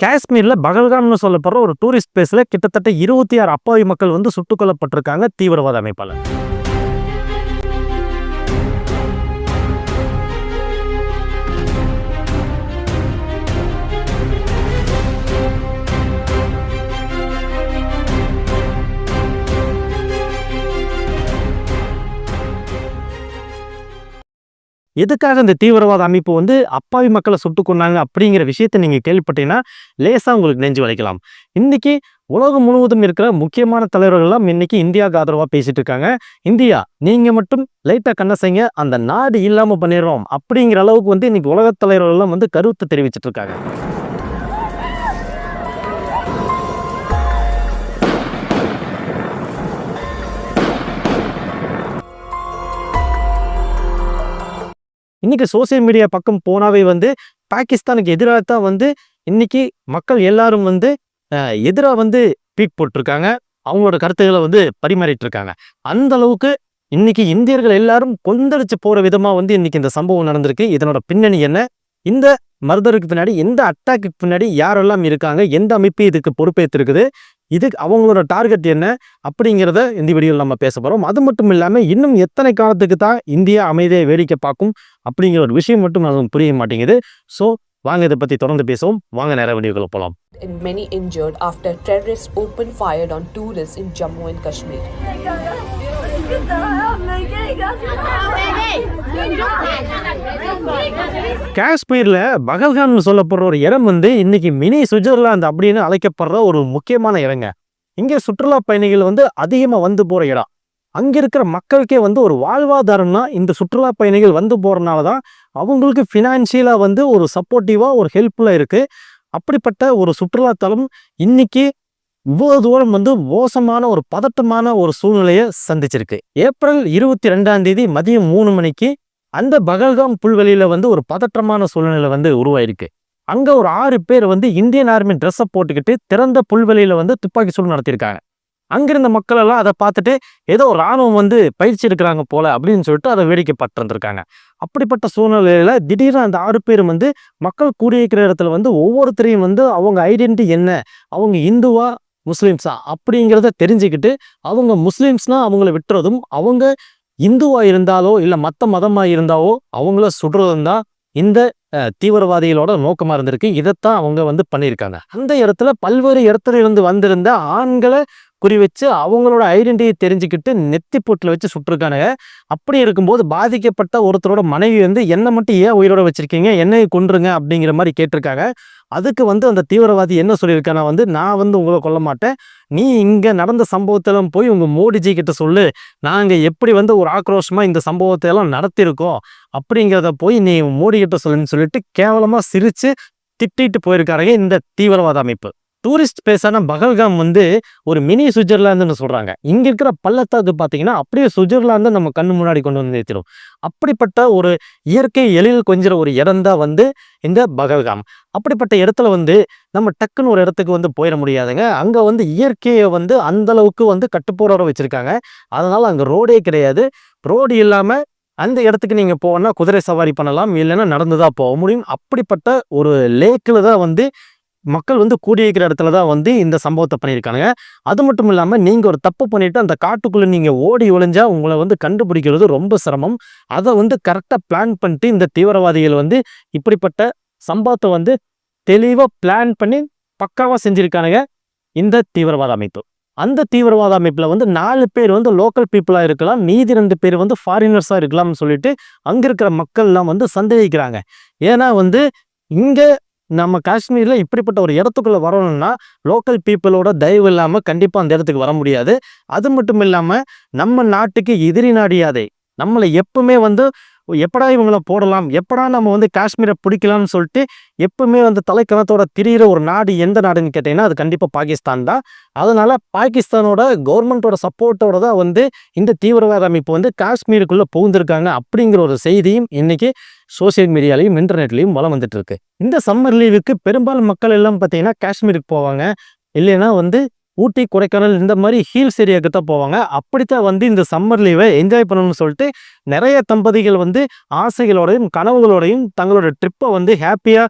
காஷ்மீரில் பகல்காம்னு சொல்லப்படுற ஒரு டூரிஸ்ட் பிளேஸில் கிட்டத்தட்ட இருபத்தி ஆறு அப்பாவி மக்கள் வந்து சுட்டுக் கொல்லப்பட்டிருக்காங்க தீவிரவாத அமைப்பாளர் எதுக்காக இந்த தீவிரவாத அமைப்பு வந்து அப்பாவி மக்களை சுட்டு கொண்டாங்க அப்படிங்கிற விஷயத்த நீங்க கேள்விப்பட்டீங்கன்னா லேசா உங்களுக்கு நெஞ்சு வலிக்கலாம். இன்னைக்கு உலகம் முழுவதும் இருக்கிற முக்கியமான தலைவர்கள் எல்லாம் இன்னைக்கு இந்தியாவுக்கு ஆதரவா பேசிட்டு இருக்காங்க. இந்தியா நீங்க மட்டும் லைட்டா கண்ண செய்ய அந்த நாடு இல்லாம பண்ணிடுறோம் அப்படிங்கிற அளவுக்கு வந்து இன்னைக்கு உலக தலைவர்கள் எல்லாம் வந்து கருத்தை தெரிவிச்சிட்டு இருக்காங்க. இன்னைக்கு சோசியல் மீடியா பக்கம் போனாவே வந்து பாகிஸ்தானுக்கு எதிராக தான் வந்து இன்னைக்கு மக்கள் எல்லாரும் வந்து எதிராக வந்து பீக் போட்டிருக்காங்க. அவங்களோட கருத்துக்களை வந்து பரிமாறிட்டு இருக்காங்க அந்த அளவுக்கு இன்னைக்கு இந்தியர்கள் எல்லாரும் கொந்தளிச்சு போற விதமா வந்து இன்னைக்கு இந்த சம்பவம் நடந்திருக்கு. இதனோட பின்னணி என்ன? இந்த மர்தருக்கு பின்னாடி எந்த அட்டாக்கு பின்னாடி யாரெல்லாம் இருக்காங்க? எந்த அமைப்பு இதுக்கு பொறுப்பேற்றிருக்குது இதுக்கு அவங்களோட டார்கெட் என்ன அப்படிங்கிறத இந்த வீடியோவில் நம்ம பேச போகிறோம் அது மட்டும் இல்லாமல் இன்னும் எத்தனை காலத்துக்கு தான் இந்தியா அமைதியை வேடிக்கை பார்க்கும் அப்படிங்கிற ஒரு விஷயம் மட்டும் நமக்கு புரிய மாட்டேங்குது ஸோ வாங்க இதை பற்றி தொடர்ந்து பேசுவோம் வாங்க நேர வீடியோக்குள்ள போகலாம் and many injured after terrorists opened fire on tourists in Jammu and Kashmir. காஷ்மீரில் பகல்கான் சொல்லப்படுற ஒரு இடம் வந்து இன்னைக்கு மினி சுவிட்சர்லாந்து அப்படின்னு அழைக்கப்படுற ஒரு முக்கியமான இடங்க. இங்கே சுற்றுலா பயணிகள் வந்து அதிகமாக வந்து போகிற இடம். அங்கே இருக்கிற மக்களுக்கே வந்து ஒரு வாழ்வாதாரம்னா இந்த சுற்றுலா பயணிகள் வந்து போகிறனால தான் அவங்களுக்கு ஃபினான்ஷியலாக வந்து ஒரு சப்போர்ட்டிவாக ஒரு ஹெல்ப்ஃபுல்லாக இருக்குது அப்படிப்பட்ட ஒரு சுற்றுலாத்தலம் இன்னைக்கு இவ்வளவு தூரம் வந்து மோசமான ஒரு பதட்டமான ஒரு சூழ்நிலையை சந்திச்சிருக்கு. ஏப்ரல் இருபத்தி ரெண்டாம் தேதி மதியம் மூணு மணிக்கு அந்த பகல்காம் புல்வெளியில் வந்து ஒரு பதற்றமான சூழ்நிலை வந்து உருவாயிருக்கு. அங்கே ஒரு ஆறு பேர் வந்து இந்தியன் ஆர்மி ட்ரெஸ்ஸை போட்டுக்கிட்டு திறந்த புல்வெளியில் வந்து துப்பாக்கி சூடு நடத்தியிருக்காங்க. அங்கிருந்த மக்கள் எல்லாம் அதை பார்த்துட்டு ஏதோ ராணுவம் வந்து பயிற்சி எடுக்கிறாங்க போல அப்படின்னு சொல்லிட்டு அதை வேடிக்கை பட்டிருந்திருக்காங்க அப்படிப்பட்ட சூழ்நிலையில் திடீர்னு அந்த ஆறு பேரும் வந்து மக்கள் கூடியிருக்கிற இடத்துல வந்து ஒவ்வொருத்தரையும் வந்து அவங்க ஐடென்டி என்ன அவங்க இந்துவா முஸ்லீம்ஸா அப்படிங்கிறத தெரிஞ்சுக்கிட்டு அவங்க முஸ்லீம்ஸ்னால் அவங்கள விட்டுறதும் அவங்க இந்துவா இருந்தாலோ இல்லை மற்ற மதமாக இருந்தாவோ அவங்கள சுடுறதும் தான் இந்த தீவிரவாதிகளோட நோக்கமாக இருந்திருக்கு. இதைத்தான் அவங்க வந்து பண்ணியிருக்காங்க. அந்த இடத்துல பல்வேறு இடத்துல இருந்து வந்திருந்த ஆண்களை குறி வச்சு அவங்களோட ஐடென்டிட்டியை தெரிஞ்சுக்கிட்டு நெத்தி போட்டில் வச்சு சுட்டிருக்கானுங்க. அப்படி இருக்கும்போது பாதிக்கப்பட்ட ஒருத்தரோட மனைவி வந்து என்னை மட்டும் ஏன் உயிரோட வச்சிருக்கீங்க? என்னை கொன்றுங்க? அப்படிங்கிற மாதிரி கேட்டிருக்காங்க. அதுக்கு வந்து அந்த தீவிரவாதி என்ன சொல்லியிருக்கானா வந்து நான் வந்து உங்களை கொல்ல மாட்டேன். நீ இங்கே நடந்த சம்பவத்தெல்லாம் போய் உங்கள் மோடிஜி கிட்ட சொல்லு. நாங்கள் எப்படி வந்து ஒரு ஆக்ரோஷமாக இந்த சம்பவத்தை எல்லாம் நடத்தியிருக்கோம்? அப்படிங்கிறத போய் நீ மோடி கிட்ட சொல்லுன்னு சொல்லிட்டு கேவலமாக சிரித்து திட்டிட்டு போயிருக்காருங்க இந்த தீவிரவாத அமைப்பு. டூரிஸ்ட் பிளேஸான பகல்காம் வந்து ஒரு மினி சுவிட்சர்லாந்துன்னு சொல்கிறாங்க இங்கே இருக்கிற பள்ளத்தாக்கு பார்த்தீங்கன்னா அப்படியே சுவிட்சர்லாந்து நம்ம கண்ணு முன்னாடி கொண்டு வந்து நிறுத்திடும். அப்படிப்பட்ட ஒரு இயற்கை எழில் கொஞ்சிற ஒரு இடம் தான் வந்து இந்த பகல்காம். அப்படிப்பட்ட இடத்துல வந்து நம்ம டக்குன்னு ஒரு இடத்துக்கு வந்து போயிட முடியாதுங்க. அங்கே வந்து இயற்கையை வந்து அந்த அளவுக்கு வந்து கட்டுப்போரோட வச்சுருக்காங்க. அதனால் அங்கே ரோடே கிடையாது. ரோடு இல்லாமல் அந்த இடத்துக்கு நீங்கள் போனா குதிரை சவாரி பண்ணலாம் இல்லைன்னா நடந்து தான் போக முடியும். அப்படிப்பட்ட ஒரு லேக்கில் தான் வந்து மக்கள் வந்து கூடியிருக்கிற இடத்துல தான் வந்து இந்த சம்பவத்தை பண்ணியிருக்காங்க அது மட்டும் இல்லாமல் நீங்கள் ஒரு தப்பு பண்ணிவிட்டு அந்த காட்டுக்குள்ளே நீங்கள் ஓடி ஒழிஞ்சால் உங்களை வந்து கண்டுபிடிக்கிறது ரொம்ப சிரமம். அதை வந்து கரெக்டாக பிளான் பண்ணிட்டு இந்த தீவிரவாதிகள் வந்து இப்படிப்பட்ட சம்பவத்தை வந்து தெளிவாக பிளான் பண்ணி பக்காவாக செஞ்சுருக்கானுங்க இந்த தீவிரவாத அமைப்பு. அந்த தீவிரவாத அமைப்பில் வந்து நாலு பேர் வந்து லோக்கல் பீப்புளாக இருக்கலாம் மீதி ரெண்டு பேர் வந்து ஃபாரினர்ஸாக இருக்கலாம்னு சொல்லிட்டு அங்கே இருக்கிற மக்கள்லாம் வந்து சந்தேகிக்கிறாங்க. ஏன்னா வந்து இங்கே நம்ம காஷ்மீரில் இப்படிப்பட்ட ஒரு இடத்துக்குள்ள வரணும்னா லோக்கல் பீப்புளோட தயவு இல்லாமல் கண்டிப்பாக அந்த இடத்துக்கு வர முடியாது. அது மட்டும் இல்லாமல் நம்ம நாட்டுக்கு எதிரி நாடியாதே நம்மளை எப்பவுமே வந்து எப்படா இவங்கள போடலாம்? எப்படா நம்ம வந்து காஷ்மீரை பிடிக்கலாம்னு சொல்லிட்டு எப்பவுமே வந்து தலைக்கணத்தோட திரியிற ஒரு நாடு எந்த நாடுன்னு கேட்டிங்கன்னா அது கண்டிப்பாக பாகிஸ்தான் தான். அதனால பாகிஸ்தானோட கவர்மெண்ட்டோட சப்போர்ட்டோட தான் வந்து இந்த தீவிரவாத அமைப்பு வந்து காஷ்மீருக்குள்ளே புகுந்திருக்காங்க அப்படிங்கிற ஒரு செய்தியும் இன்றைக்கி சோசியல் மீடியாலையும் இன்டர்நெட்லேயும் வளம் வந்துட்டு இருக்கு. இந்த சம்மர் லீவுக்கு பெரும்பாலும் மக்கள் எல்லாம் பார்த்தீங்கன்னா காஷ்மீருக்கு போவாங்க. இல்லைன்னா வந்து ஊட்டி கொடைக்கானல் இந்த மாதிரி ஹீல்ஸ் ஏரியாவுக்கு தான் போவாங்க. அப்படித்தான் வந்து இந்த சம்மர் லீவை என்ஜாய் பண்ணணும்னு சொல்லிட்டு நிறைய தம்பதிகள் வந்து ஆசைகளோடையும் கனவுகளோடையும் தங்களோட ட்ரிப்பை வந்து ஹாப்பியாக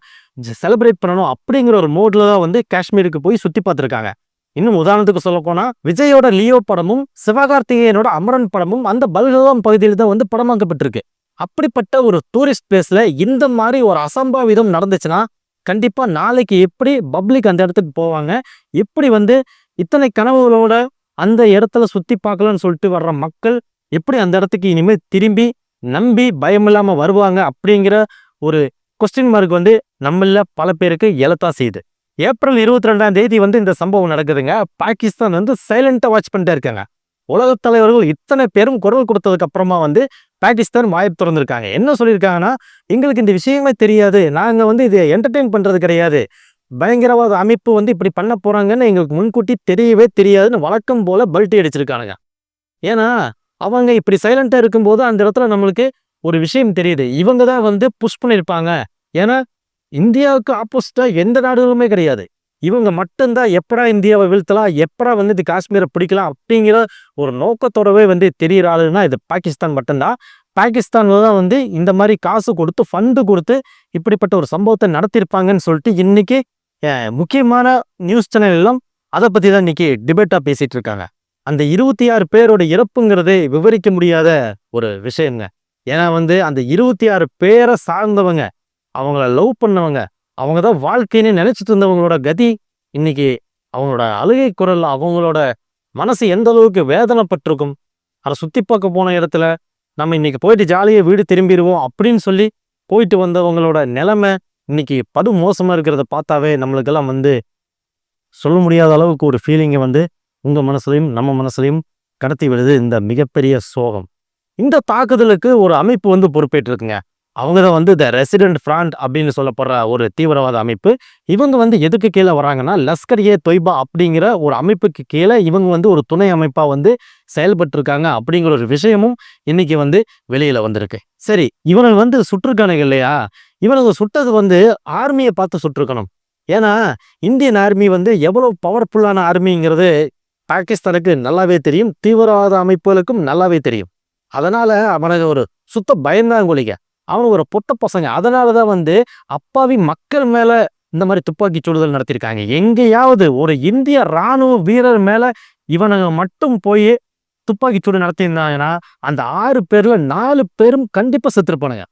செலிப்ரேட் பண்ணணும் அப்படிங்கிற ஒரு மோட்ல தான் வந்து காஷ்மீருக்கு போய் சுற்றி பார்த்துருக்காங்க. இன்னும் உதாரணத்துக்கு சொல்ல போனா விஜயோட லியோ படமும் சிவகார்த்திகேயனோட அமரன் படமும் அந்த பல்கலாம் பகுதியில் தான் வந்து படமாக்கப்பட்டிருக்கு அப்படிப்பட்ட ஒரு டூரிஸ்ட் பிளேஸில் இந்த மாதிரி ஒரு அசம்பாவிதம் நடந்துச்சுன்னா கண்டிப்பாக நாளைக்கு எப்படி பப்ளிக் அந்த இடத்துக்கு போவாங்க? எப்படி வந்து இத்தனை கனவுகளோட அந்த இடத்துல சுற்றி பார்க்கலன்னு சொல்லிட்டு வர்ற மக்கள் எப்படி அந்த இடத்துக்கு இனிமேல் திரும்பி நம்பி பயமில்லாமல் வருவாங்க அப்படிங்கிற ஒரு கொஸ்டின் மார்க் வந்து நம்மள பல பேருக்கு எழத்தான் செய்யுது. ஏப்ரல் இருபத்தி ரெண்டாம் தேதி வந்து இந்த சம்பவம் நடக்குதுங்க. பாகிஸ்தான் வந்து சைலண்ட்டாக வாட்ச் பண்ணிட்டே இருக்காங்க. உலகத் தலைவர்கள் இத்தனை பேரும் குரல் கொடுத்ததுக்கு அப்புறமா வந்து பாகிஸ்தான் வாய்ப்பு திறந்திருக்காங்க. என்ன சொல்லியிருக்காங்கன்னா எங்களுக்கு இந்த விஷயமே தெரியாது. நாங்கள் வந்து இது என்டர்டெயின் பண்ணுறது கிடையாது. பயங்கரவாத அமைப்பு வந்து இப்படி பண்ண போறாங்கன்னு எங்களுக்கு முன்கூட்டி தெரியவே தெரியாதுன்னு வழக்கம் போல பல்ட்டி அடிச்சிருக்கானுங்க. ஏன்னா அவங்க இப்படி சைலண்ட்டாக இருக்கும்போது அந்த இடத்துல நம்மளுக்கு ஒரு விஷயம் தெரியுது. இவங்க தான் வந்து புஷ் பண்ணியிருப்பாங்க. ஏன்னா இந்தியாவுக்கு ஆப்போசிட்டா எந்த நாடுகளுமே கிடையாது. இவங்க மட்டும்தான் எப்படா இந்தியாவை வீழ்த்தலாம் எப்படா வந்து இது காஷ்மீரை பிடிக்கலாம் அப்படிங்கிற ஒரு நோக்கத்தோடவே வந்து தெரியிற ஆளுன்னா இது பாகிஸ்தான் மட்டும்தான். பாகிஸ்தானில் தான் வந்து இந்த மாதிரி காசு கொடுத்து ஃபண்டு கொடுத்து இப்படிப்பட்ட ஒரு சம்பவத்தை நடத்தியிருப்பாங்கன்னு சொல்லிட்டு இன்னைக்கு முக்கியமான நியூஸ் சேனல் எல்லாம் அதை பத்தி தான் இன்னைக்கு டிபேட்டா பேசிகிட்டு இருக்காங்க. அந்த இருபத்தி ஆறு பேரோட இறப்புங்கிறதே விவரிக்க முடியாத ஒரு விஷயங்க. ஏன்னா வந்து அந்த இருபத்தி ஆறு பேரை சார்ந்தவங்க அவங்கள லவ் பண்ணவங்க அவங்க தான் வாழ்க்கைன்னு நினைச்சிட்டு இருந்தவங்களோட கதி இன்னைக்கு அவங்களோட அழுகை குரல் அவங்களோட மனசு எந்த அளவுக்கு வேதனைப்பட்டிருக்கும் அதை சுத்தி பார்க்க போன இடத்துல நம்ம இன்னைக்கு போயிட்டு ஜாலியாக வீடு திரும்பிடுவோம் அப்படின்னு சொல்லி போயிட்டு வந்தவங்களோட நிலைமை இன்னைக்கு படு மோசமாக இருக்கிறத பார்த்தாவே நம்மளுக்கெல்லாம் வந்து சொல்ல முடியாத அளவுக்கு ஒரு ஃபீலிங்கை வந்து உங்கள் மனசுலையும் நம்ம மனசுலையும் கடத்தி விடுது இந்த மிகப்பெரிய சோகம். இந்த தாக்குதலுக்கு ஒரு அமைப்பு வந்து பொறுப்பேற்றிருக்குங்க. அவங்க தான் வந்து த ரெசிடென்ட் ஃப்ராண்ட் அப்படின்னு சொல்லப்படுற ஒரு தீவிரவாத அமைப்பு இவங்க வந்து எதுக்கு கீழே வராங்கன்னா லஸ்கர் ஏ தொய்பா அப்படிங்கிற ஒரு அமைப்புக்கு கீழே இவங்க வந்து ஒரு துணை அமைப்பாக வந்து செயல்பட்டிருக்காங்க அப்படிங்கிற ஒரு விஷயமும் இன்னைக்கு வந்து வெளியில் வந்திருக்கு. சரி இவனுங்க வந்து சுற்றுக்கானுங்க இல்லையா? இவனுக்கு சுட்டது வந்து ஆர்மியை பார்த்து சுட்டிருக்கணும் ஏன்னா இந்தியன் ஆர்மி வந்து எவ்வளோ பவர்ஃபுல்லான ஆர்மிங்கிறது பாகிஸ்தானுக்கு நல்லாவே தெரியும் தீவிரவாத அமைப்புகளுக்கும் நல்லாவே தெரியும். அதனால் அவனுக்கு ஒரு சுத்த பயந்தாங்குழிக அவன் ஒரு பொட்ட பசங்க. அதனாலதான் வந்து அப்பாவி மக்கள் மேலே இந்த மாதிரி துப்பாக்கி சுடுதல் நடத்தியிருக்காங்க எங்கேயாவது ஒரு இந்திய ராணுவ வீரர் மேலே இவனுங்க மட்டும் போய் துப்பாக்கி சூடு நடத்தியிருந்தாங்கன்னா அந்த ஆறு பேர்ல நாலு பேரும் கண்டிப்பாக செத்துருப்பானுங்க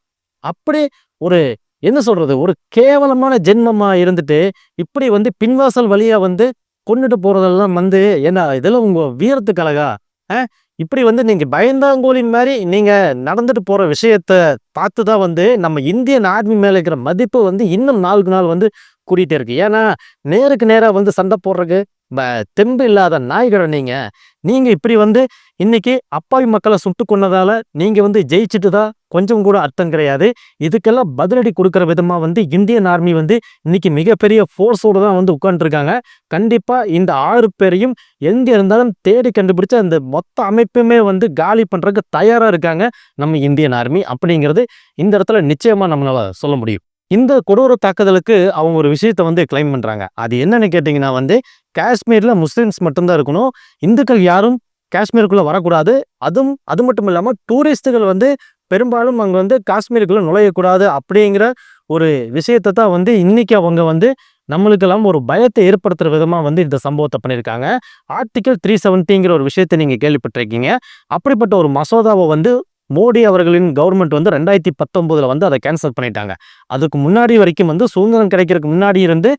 அப்படி ஒரு என்ன சொல்றது ஒரு கேவலமான ஜென்மமா இருந்துட்டு இப்படி வந்து பின்வாசல் வழியா வந்து கொண்டுட்டு போறதெல்லாம் வந்து என்ன இதெல்லாம் உங்க வீரத்துக்கு அழகா ஆ? இப்படி வந்து நீங்கள் பயந்தாங்கோலின் மாதிரி நீங்கள் நடந்துட்டு போகிற விஷயத்த பார்த்து தான் வந்து நம்ம இந்தியன் ஆர்மி மேலே இருக்கிற மதிப்பு வந்து இன்னும் நாளுக்கு நாள் வந்து கூட்டிகிட்டே இருக்கு. ஏன்னா நேருக்கு நேராக வந்து சண்டை போடுறதுக்கு தெம்பு இல்லாத நாய்களை நீங்கள் நீங்கள் இப்படி வந்து இன்னைக்கு அப்பாவி மக்களை சுட்டு கொண்டதால் நீங்கள் வந்து ஜெயிச்சுட்டு தான் கொஞ்சம் கூட அர்த்தம் கிடையாது. இதுக்கெல்லாம் பதிலடி கொடுக்குற விதமாக வந்து இந்தியன் ஆர்மி வந்து இன்னைக்கு மிகப்பெரிய ஃபோர்ஸோட தான் வந்து உட்காந்துருக்காங்க கண்டிப்பாக இந்த ஆறு பேரையும் எங்கே இருந்தாலும் தேடி கண்டுபிடிச்ச அந்த மொத்த அமைப்புமே வந்து காலி பண்ணுறதுக்கு தயாராக இருக்காங்க நம்ம இந்தியன் ஆர்மி அப்படிங்கிறது இந்த இடத்துல நிச்சயமாக நம்மளால் சொல்ல முடியும். இந்த கொடூர தாக்குதலுக்கு அவங்க ஒரு விஷயத்த வந்து கிளைம் பண்ணுறாங்க அது என்னன்னு கேட்டிங்கன்னா வந்து காஷ்மீரில் முஸ்லீம்ஸ் மட்டும்தான் இருக்கணும். இந்துக்கள் யாரும் காஷ்மீருக்குள்ளே வரக்கூடாது. அதுவும் அது மட்டும் இல்லாமல் டூரிஸ்ட்டுகள் வந்து பெரும்பாலும் அங்கே வந்து காஷ்மீருக்குள்ளே நுழையக்கூடாது அப்படிங்கிற ஒரு விஷயத்தை தான் வந்து இன்னைக்கு அவங்க வந்து நம்மளுக்கெல்லாம் ஒரு பயத்தை ஏற்படுத்துகிற விதமாக வந்து இந்த சம்பவத்தை பண்ணியிருக்காங்க. ஆர்டிக்கல் த்ரீ செவன்ட்டிங்கிற ஒரு விஷயத்தை நீங்கள் கேள்விப்பட்டிருக்கீங்க. அப்படிப்பட்ட ஒரு மசோதாவை வந்து மோடி அவர்களின் கவர்மெண்ட் வந்து ரெண்டாயிரத்தி பத்தொன்பதுல வந்து அதை கேன்சல் பண்ணிட்டாங்க. அதுக்கு முன்னாடி வரைக்கும் வந்து சுதந்திரம் கிடைக்கிறதுக்கு முன்னாடி இருந்து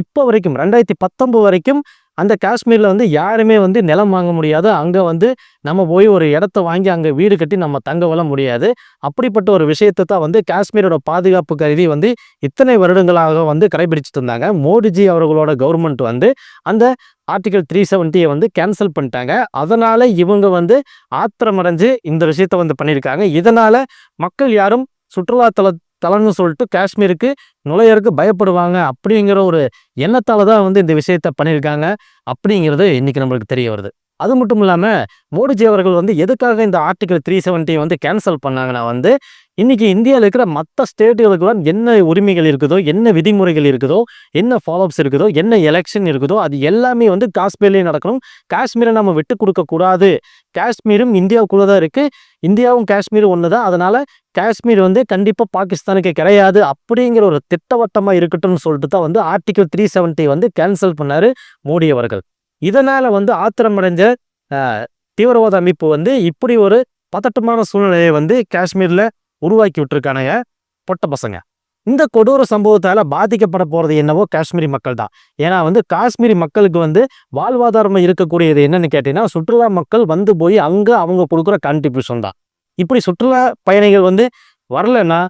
இப்போ வரைக்கும் ரெண்டாயிரத்தி பத்தொன்பது வரைக்கும் அந்த காஷ்மீரில் வந்து யாருமே வந்து நிலம் வாங்க முடியாது. அங்கே வந்து நம்ம போய் ஒரு இடத்த வாங்கி அங்கே வீடு கட்டி நம்ம தங்க வள முடியாது. அப்படிப்பட்ட ஒரு விஷயத்தை தான் வந்து காஷ்மீரோட பாதுகாப்பு கருதி வந்து இத்தனை வருடங்களாக வந்து கடைபிடிச்சிட்டு இருந்தாங்க. மோடிஜி அவர்களோட கவர்மெண்ட் வந்து அந்த ஆர்டிகல் த்ரீ செவன்ட்டியை வந்து கேன்சல் பண்ணிட்டாங்க. அதனால் இவங்க வந்து ஆத்திரமடைஞ்சு இந்த விஷயத்த வந்து பண்ணியிருக்காங்க. இதனால் மக்கள் யாரும் சுற்றுலாத்தல தலம்னு சொல்லிட்டு காஷ்மீருக்கு நுழையறதுக்கு பயப்படுவாங்க அப்படிங்கிற ஒரு எண்ணத்தால் தான் வந்து இந்த விஷயத்த பண்ணியிருக்காங்க அப்படிங்கிறது இன்னைக்கு நம்மளுக்கு தெரிய வருது. அது மட்டும் இல்லாமல் மோடிஜி அவர்கள் வந்து எதுக்காக இந்த ஆர்டிகல் த்ரீ செவன்ட்டியை வந்து கேன்சல் பண்ணாங்கன்னா வந்து இன்றைக்கி இந்தியாவில் இருக்கிற மற்ற ஸ்டேட்டுகளுக்குலாம் என்ன உரிமைகள் இருக்குதோ என்ன விதிமுறைகள் இருக்குதோ என்ன ஃபாலோஅப்ஸ் இருக்குதோ என்ன எலெக்ஷன் இருக்குதோ அது எல்லாமே வந்து காஷ்மீர்லேயே நடக்கணும். காஷ்மீரை நம்ம விட்டு கொடுக்கக்கூடாது காஷ்மீரும் இந்தியாவுக்குள்ளே தான் இருக்குது இந்தியாவும் காஷ்மீரும் ஒன்று தான் அதனால் காஷ்மீர் வந்து கண்டிப்பாக பாகிஸ்தானுக்கு கிடையாது அப்படிங்கிற ஒரு திட்டவட்டமாக இருக்கட்டும்னு சொல்லிட்டு தான் வந்து ஆர்டிகல் த்ரீ செவன்ட்டி வந்து கேன்சல் பண்ணார் மோடி அவர்கள். இதனால் வந்து ஆத்திரமடைஞ்ச தீவிரவாத அமைப்பு வந்து இப்படி ஒரு பதட்டமான சூழ்நிலையை வந்து காஷ்மீரில் உருவாக்கி விட்டுருக்கானுங்க பொட்ட பசங்க. இந்த கொடூர சம்பவத்தால் பாதிக்கப்பட போகிறது என்னவோ காஷ்மீரி மக்கள் தான். ஏன்னா வந்து காஷ்மீரி மக்களுக்கு வந்து வாழ்வாதாரம் இருக்கக்கூடியது என்னன்னு கேட்டிங்கன்னா சுற்றுலா மக்கள் வந்து போய் அங்கே அவங்க கொடுக்குற கான்ட்ரிபியூஷன் தான். இப்படி சுற்றுலா பயணிகள் வந்து வரலைன்னா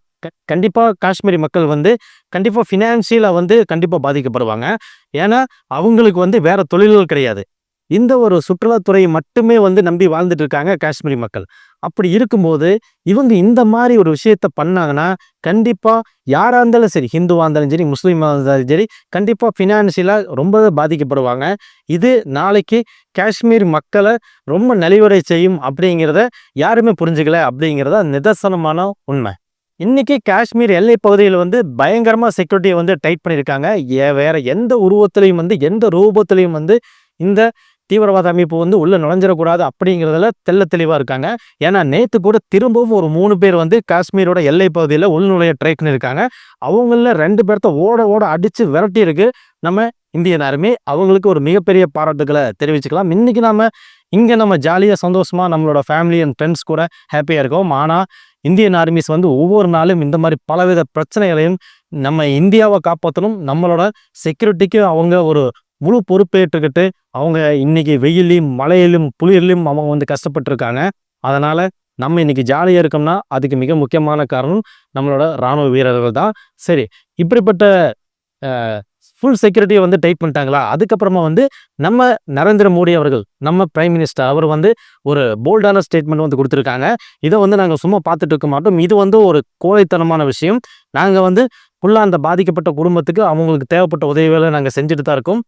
க- காஷ்மீரி மக்கள் வந்து கண்டிப்பாக ஃபினான்சியலாக வந்து கண்டிப்பாக பாதிக்கப்படுவாங்க. ஏன்னா அவங்களுக்கு வந்து வேறு தொழில்கள் கிடையாது. இந்த ஒரு சுற்றுலாத்துறையை மட்டுமே வந்து நம்பி வாழ்ந்துட்டு இருக்காங்க காஷ்மீரி மக்கள். அப்படி இருக்கும்போது இவங்க இந்த மாதிரி ஒரு விஷயத்த பண்ணாங்கன்னா கண்டிப்பாக யாராக இருந்தாலும் சரி ஹிந்துவாக இருந்தாலும் சரி முஸ்லீமாக இருந்தாலும் சரி கண்டிப்பாக ஃபினான்சியலாக ரொம்ப பாதிக்கப்படுவாங்க. இது நாளைக்கு காஷ்மீர் மக்களை ரொம்ப நலிவுரை செய்யும் அப்படிங்கிறத யாருமே புரிஞ்சுக்கல அப்படிங்கிறத நிதர்சனமான உண்மை. இன்னைக்கு காஷ்மீர் எல்லை பகுதியில் வந்து பயங்கரமாக செக்யூரிட்டியை வந்து டைட் பண்ணியிருக்காங்க. ஏ- வேற எந்த உருவத்திலையும் வந்து எந்த ரூபத்திலையும் வந்து இந்த தீவிரவாத அமைப்பு வந்து உள்ளே நுழைஞ்சிடக்கூடாது அப்படிங்கிறதுல தெள்ள தெளிவாக இருக்காங்க. ஏன்னா நேற்று கூட திரும்பவும் ஒரு மூணு பேர் வந்து காஷ்மீரோட எல்லை பகுதியில் உள்நுழைய ட்ரை பண்ணியிருக்காங்க. அவங்கள ரெண்டு பேர்த்த ஓட ஓட அடித்து விரட்டி இருக்கு நம்ம இந்தியன் ஆர்மி அவங்களுக்கு ஒரு மிகப்பெரிய பாராட்டுகளை தெரிவிச்சுக்கலாம். இன்றைக்கி நம்ம இங்கே நம்ம ஜாலியாக சந்தோஷமாக நம்மளோட ஃபேமிலி அண்ட் ஃப்ரெண்ட்ஸ் கூட ஹாப்பியாக இருக்கோம். ஆனால் இந்தியன் ஆர்மிஸ் வந்து ஒவ்வொரு நாளும் இந்த மாதிரி பலவித பிரச்சனைகளையும் நம்ம இந்தியாவை காப்பாற்றணும் நம்மளோட செக்யூரிட்டிக்கு அவங்க ஒரு முழு பொறுப்பேற்றுக்கிட்டு அவங்க இன்னைக்கு வெயிலையும் மழையிலும் புளியிலையும் அவங்க வந்து கஷ்டப்பட்டிருக்காங்க. அதனால் நம்ம இன்னைக்கு ஜாலியாக இருக்கோம்னா அதுக்கு மிக முக்கியமான காரணம் நம்மளோட ராணுவ வீரர்கள் தான். சரி இப்படிப்பட்ட ஃபுல் செக்யூரிட்டியை வந்து டைட் பண்ணிட்டாங்களா? அதுக்கப்புறமா வந்து நம்ம நரேந்திர மோடி அவர்கள் நம்ம பிரைம் மினிஸ்டர் அவர் வந்து ஒரு போல்டான ஸ்டேட்மெண்ட் வந்து கொடுத்துருக்காங்க. இதை வந்து நாங்கள் சும்மா பார்த்துட்டு இருக்க மாட்டோம். இது வந்து ஒரு கோழைத்தனமான விஷயம். நாங்கள் வந்து ஃபுல்லாக அந்த பாதிக்கப்பட்ட குடும்பத்துக்கு அவங்களுக்கு தேவைப்பட்ட உதவிகளை நாங்கள் செஞ்சுட்டு தான் இருக்கோம்.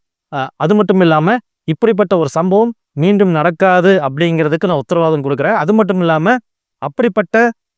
அது மட்டும் இல்லாமல் இப்படிப்பட்ட ஒரு சம்பவம் மீண்டும் நடக்காது அப்படிங்கிறதுக்கு நான் உத்தரவாதம் கொடுக்குறேன். அது மட்டும் இல்லாமல் அப்படிப்பட்ட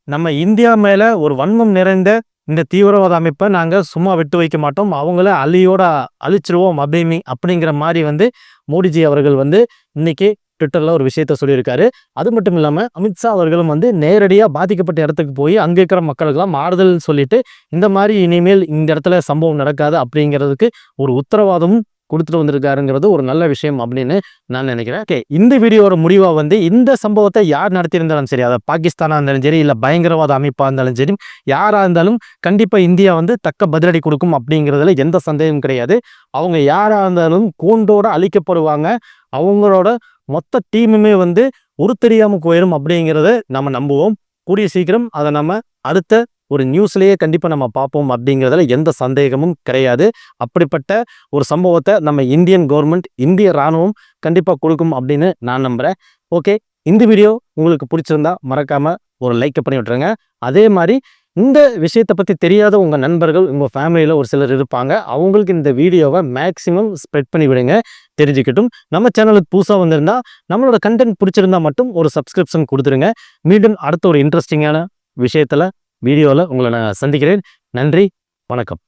நம்ம இந்தியா மேலே ஒரு வன்மம் நிறைந்த இந்த தீவிரவாத அமைப்பை நாங்கள் சும்மா விட்டு வைக்க மாட்டோம். அவங்கள அழியோட அழிச்சிருவோம் அப்படின்னு அப்படிங்கிற மாதிரி வந்து மோடிஜி அவர்கள் வந்து இன்னைக்கு ட்விட்டரில் ஒரு விஷயத்த சொல்லியிருக்காரு. அது மட்டும் இல்லாமல் அமித்ஷா அவர்களும் வந்து நேரடியாக பாதிக்கப்பட்ட இடத்துக்கு போய் அங்கே இருக்கிற மக்களுக்கெல்லாம் ஆறுதல் சொல்லிட்டு இந்த மாதிரி இனிமேல் இந்த இடத்துல சம்பவம் நடக்காது அப்படிங்கிறதுக்கு ஒரு உத்தரவாதமும் கொடுத்துட்டு வந்திருக்காருங்கிறது ஒரு நல்ல விஷயம் அப்படின்னு நான் நினைக்கிறேன். ஓகே இந்த வீடியோட முடிவாக வந்து இந்த சம்பவத்தை யார் நடத்தியிருந்தாலும் சரி அதை பாகிஸ்தானாக இருந்தாலும் சரி இல்லை பயங்கரவாத அமைப்பாக இருந்தாலும் சரி யாராக இருந்தாலும் கண்டிப்பாக இந்தியா வந்து தக்க பதிலடி கொடுக்கும் அப்படிங்கிறதுல எந்த சந்தேகமும் கிடையாது. அவங்க யாராக இருந்தாலும் கூண்டோட அழிக்கப்படுவாங்க. அவங்களோட மொத்த டீமுமே வந்து உருத்தெரியாமல் போயிடும் அப்படிங்கிறத நம்ம நம்புவோம். கூடிய சீக்கிரம் அதை நம்ம அடுத்த ஒரு நியூஸ்லேயே கண்டிப்பாக நம்ம பார்ப்போம் அப்படிங்கிறதுல எந்த சந்தேகமும் கிடையாது. அப்படிப்பட்ட ஒரு சம்பவத்தை நம்ம இந்தியன் கவர்மெண்ட் இந்திய இராணுவம் கண்டிப்பாக கொடுக்கும் அப்படின்னு நான் நம்புகிறேன் ஓகே இந்த வீடியோ உங்களுக்கு பிடிச்சிருந்தா மறக்காமல் ஒரு லைக் பண்ணி விட்டுருங்க. அதே மாதிரி இந்த விஷயத்தை பற்றி தெரியாத உங்கள் நண்பர்கள் உங்கள் ஃபேமிலியில் ஒரு சிலர் இருப்பாங்க. அவங்களுக்கு இந்த வீடியோவை மேக்ஸிமம் ஸ்ப்ரெட் பண்ணி விடுங்க. தெரிஞ்சுக்கட்டும். நம்ம சேனலுக்கு புதுசாக வந்திருந்தா நம்மளோட கண்டென்ட் பிடிச்சிருந்தா மட்டும் ஒரு சப்ஸ்கிரிப்ஷன் கொடுத்துருங்க. மீண்டும் அடுத்த ஒரு இன்ட்ரெஸ்டிங்கான விஷயத்தில் வீடியோவில் உங்களை நான் சந்திக்கிறேன். நன்றி வணக்கம்.